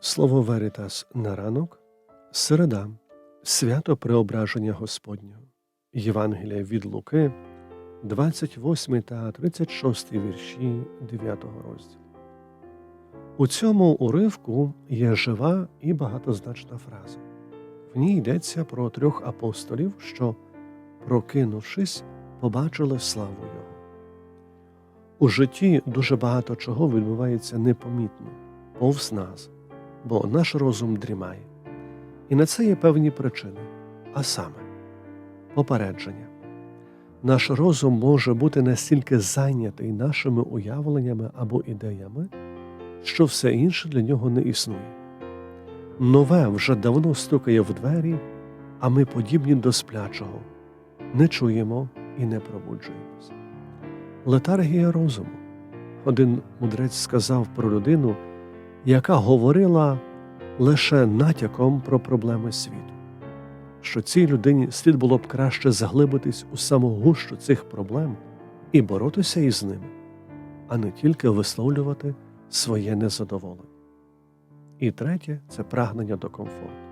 Слово Веритас на ранок, середа, свято Преображення Господнього, Євангелія від Луки, 28 та 36 вірші 9 розділу. У цьому уривку є жива і багатозначна фраза. В ній йдеться про трьох апостолів, що, прокинувшись, побачили славу Його. У житті дуже багато чого відбувається непомітно, повз нас, бо наш розум дрімає. І на це є певні причини, а саме попередження. Наш розум може бути настільки зайнятий нашими уявленнями або ідеями, що все інше для нього не існує. Нове вже давно стукає в двері, а ми подібні до сплячого, не чуємо і не пробуджуємося. Летаргія розуму. Один мудрець сказав про людину, яка говорила лише натяком про проблеми світу, що цій людині слід було б краще заглибитись у саму гущу цих проблем і боротися із ними, а не тільки висловлювати своє незадоволення. І третє це прагнення до комфорту.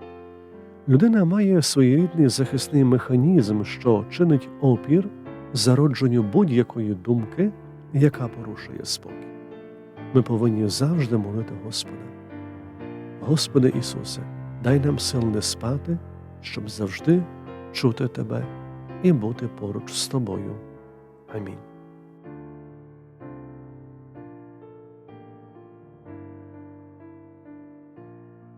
Людина має своєрідний захисний механізм, що чинить опір зародженню будь-якої думки, яка порушує спокій. Ми повинні завжди молити Господа. Господи Ісусе, дай нам сил не спати, щоб завжди чути Тебе і бути поруч з Тобою. Амінь.